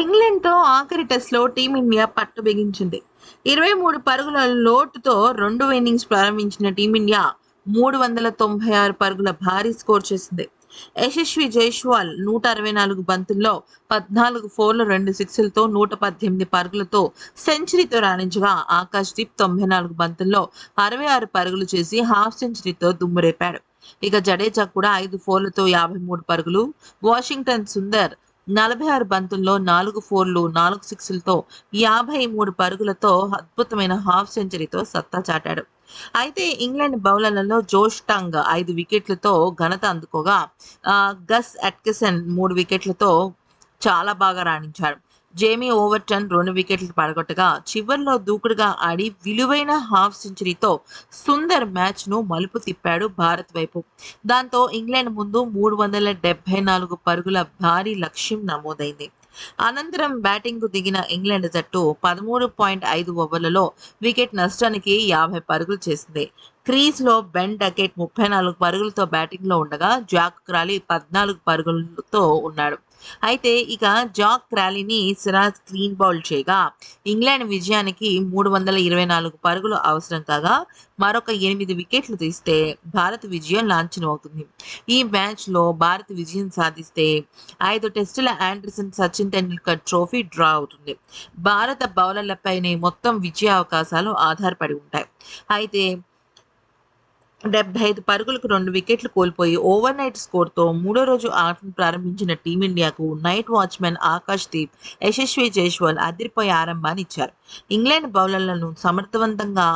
ఇంగ్లాండ్తో ఆఖరి టెస్ట్లో టీమిండియా పట్టు బిగించింది. ఇరవై మూడు పరుగుల లోటుతో రెండు ఇన్నింగ్స్ ప్రారంభించిన టీమిండియా మూడు వందల తొంభై ఆరు పరుగుల భారీ స్కోర్ చేసింది. యశస్వి జైష్వాల్ నూట అరవై నాలుగు బంతుల్లో పద్నాలుగు ఫోర్లు రెండు సిక్స్లతో నూట పద్దెనిమిది పరుగులతో సెంచరీతో రాణించగా ఆకాష్ దీప్ తొంభై నాలుగు బంతుల్లో అరవై ఆరు పరుగులు చేసి హాఫ్ సెంచరీతో దుమ్మురేపాడు ఇక జడేజా కూడా ఐదు ఫోర్లతో యాభై మూడు పరుగులు. వాషింగ్టన్ సుందర్ నలభై ఆరు బంతుల్లో నాలుగు ఫోర్లు నాలుగు సిక్స్లతో యాభై మూడు పరుగులతో అద్భుతమైన హాఫ్ సెంచరీతో సత్తా చాటాడు. అయితే ఇంగ్లాండ్ బౌలర్లలో జోష్ టంగ్ ఐదు వికెట్లతో ఘనత అందుకోగా గస్ అట్కిసన్ మూడు వికెట్లతో చాలా బాగా రాణించాడు. జేమీ ఓవర్టన్ రెండు వికెట్లు పడగొట్టగా చివర్లో దూకుడుగా ఆడి విలువైన హాఫ్ సెంచరీతో సుందర్ మ్యాచ్ను మలుపు తిప్పాడు భారత్ వైపు. దాంతో ఇంగ్లాండ్ ముందు మూడు వందల డెబ్బై నాలుగు పరుగుల భారీ లక్ష్యం నమోదైంది. అనంతరం బ్యాటింగ్కు దిగిన ఇంగ్లాండ్ జట్టు పదమూడు పాయింట్ ఐదు ఓవర్లలో వికెట్ నష్టానికి యాభై పరుగులు చేసింది. క్రీజ్లో బెన్ డకెట్ ముప్పై నాలుగు పరుగులతో బ్యాటింగ్లో ఉండగా జాక్ క్రాలీ పద్నాలుగు పరుగులతో ఉన్నాడు. అయితే ఇక జాక్ క్రాలీని సిరాజ్ క్లీన్ బౌల్ చేయగా ఇంగ్లాండ్ విజయానికి మూడు వందల ఇరవై నాలుగు పరుగులు అవసరం కాగా మరొక ఎనిమిది వికెట్లు తీస్తే భారత్ విజయం లాంఛనం అవుతుంది ఈ మ్యాచ్లో భారత్ విజయం సాధిస్తే ఐదు టెస్టుల Anderson Sachin Tendulkar trophy draw అవుతుంది. భారత బౌలర్లపైనే మొత్తం విజయ అవకాశాలు ఆధారపడి ఉంటాయి. అయితే డెబ్బై ఐదు పరుగులకు రెండు వికెట్లు కోల్పోయి ఓవర్ నైట్ స్కోర్తో మూడో రోజు ఆటను ప్రారంభించిన టీమిండియాకు నైట్ వాచ్మెన్ ఆకాష్ దీప్ యశస్వి జైస్వాల్ అదిరిపోయే ఆరంభాన్ని ఇచ్చారు. ఇంగ్లాండ్ బౌలర్లను సమర్థవంతంగా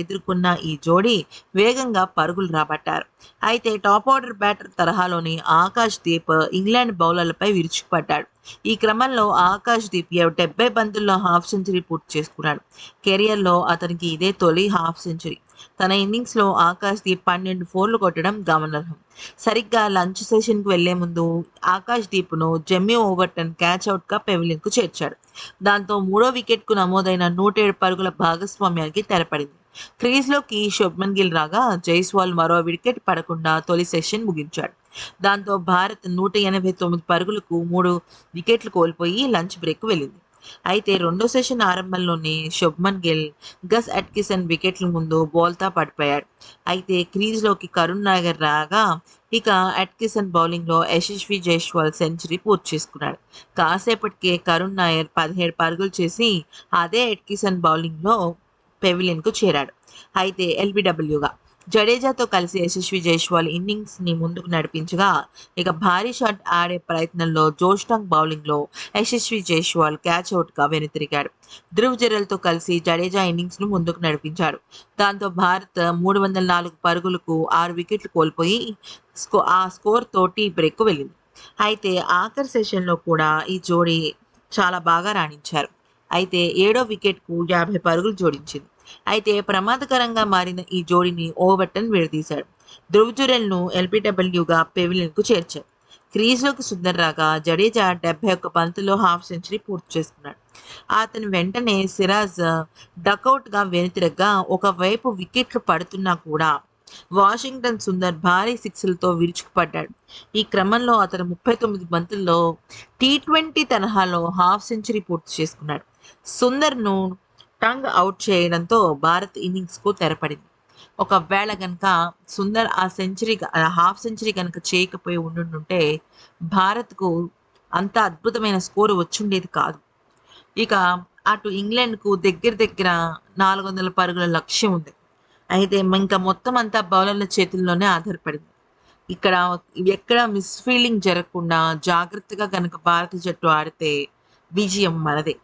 ఎదుర్కొన్న ఈ జోడీ వేగంగా పరుగులు రాబట్టారు. అయితే టాప్ ఆర్డర్ బ్యాటర్ తరహాలోని ఆకాష్ దీప్ ఇంగ్లాండ్ బౌలర్లపై విరుచుకుపడ్డాడు. ఈ క్రమంలో ఆకాష్ దీప్ డెబ్బై బంతుల్లో హాఫ్ సెంచరీ పూర్తి చేసుకున్నాడు. కెరియర్లో అతనికి ఇదే తొలి హాఫ్ సెంచరీ. తన ఇన్నింగ్స్లో ఆకాష్ దీప్ పన్నెండు ఫోర్లు కొట్టడం గమనార్హం. సరిగ్గా లంచ్ సెషన్కి వెళ్ళే ముందు ఆకాష్ దీప్ను జెమ్మీ ఓవర్టన్ క్యాచ్ అవుట్గా పెవిలియన్కు చేర్చాడు. దాంతో మూడో వికెట్కు నమోదైన నూట ఏడు పరుగుల భాగస్వామ్యానికి తెరపడింది. క్రీజ్లోకి శుభ్మన్ గిల్ రాగా జైస్వాల్ మరో వికెట్ పడకుండా తొలి సెషన్ ముగించాడు. దాంతో భారత్ నూట ఎనభై తొమ్మిది పరుగులకు మూడు వికెట్లు కోల్పోయి లంచ్ బ్రేక్ వెళ్ళింది. అయితే రెండో సెషన్ ఆరంభంలోనే శుభ్మన్ గిల్ గస్ అట్కిసన్ వికెట్ల ముందు బోల్తా పడిపోయాడు. అయితే క్రీజ్లోకి కరుణ్ నాగర్ రాగా ఇక అట్కిసన్ బౌలింగ్లో యశస్వి జైస్వాల్ సెంచరీ పూర్తి చేసుకున్నాడు. కాసేపటికే కరుణ్ నాయర్ పదిహేడు పరుగులు చేసి అదే అట్కిసన్ బౌలింగ్లో పెవిలియన్కు చేరాడు. అయితే ఎల్బిడబ్ల్యూగా జడేజాతో కలిసి యశస్వి జైస్వాల్ ఇన్నింగ్స్ని ముందుకు నడిపించగా ఇక భారీ షాట్ ఆడే ప్రయత్నంలో జోష్టాంగ్ బౌలింగ్లో యశస్వి జైస్వాల్ క్యాచ్ అవుట్గా వెనుతిరిగాడు. ధ్రువ్ జెరల్తో కలిసి జడేజా ఇన్నింగ్స్ను ముందుకు నడిపించాడు. దాంతో భారత్ మూడు వందల నాలుగు పరుగులకు ఆరు వికెట్లు కోల్పోయి స్కో ఆ స్కోర్ తోటి బ్రేక్ వెళ్ళింది. అయితే ఆఖరి సెషన్లో కూడా ఈ జోడీ చాలా బాగా రాణించారు. అయితే ఏడో వికెట్కు యాభై పరుగులు జోడించింది. అయితే ప్రమాదకరంగా మారిన ఈ జోడీని ఓవర్టన్ విడదీశాడు. ధ్రువ్ జురెల్ను ఎల్బిడబ్ల్యూగా పెవిలియన్కు చేర్చాడు. క్రీజ్లోకి సుందర్ రాగా జడేజా డెబ్బై ఒక్క పంతులో హాఫ్ సెంచరీ పూర్తి చేసుకున్నాడు. అతను వెంటనే సిరాజ్ డకౌట్గా వెనుతిరగ్గా ఒకవైపు వికెట్లు పడుతున్నా కూడా వాషింగ్టన్ సుందర్ భారీ సిక్స్లతో విరుచుకుపడ్డాడు. ఈ క్రమంలో అతను ముప్పై తొమ్మిది బంతుల్లో టీ ట్వంటీ తరహాలో హాఫ్ సెంచరీ పూర్తి చేసుకున్నాడు. సుందర్ను టంగ్ అవుట్ చేయడంతో భారత్ ఇన్నింగ్స్కు తెరపడింది. ఒకవేళ కనుక సుందర్ ఆ సెంచరీ హాఫ్ సెంచరీ కనుక చేయకపోయి ఉండుంటే భారత్కు అంత అద్భుతమైన స్కోరు వచ్చుండేది కాదు. ఇక అటు ఇంగ్లాండ్కు దగ్గర దగ్గర నాలుగు వందల పరుగుల లక్ష్యం ఉంది. అయితే ఇంకా మొత్తం అంతా బౌలర్ల చేతుల్లోనే ఆధారపడింది. ఇక్కడ ఎక్కడ మిస్ ఫీల్డింగ్ జరగకుండా జాగ్రత్తగా కనుక భారత జట్టు ఆడితే విజయం మనదే.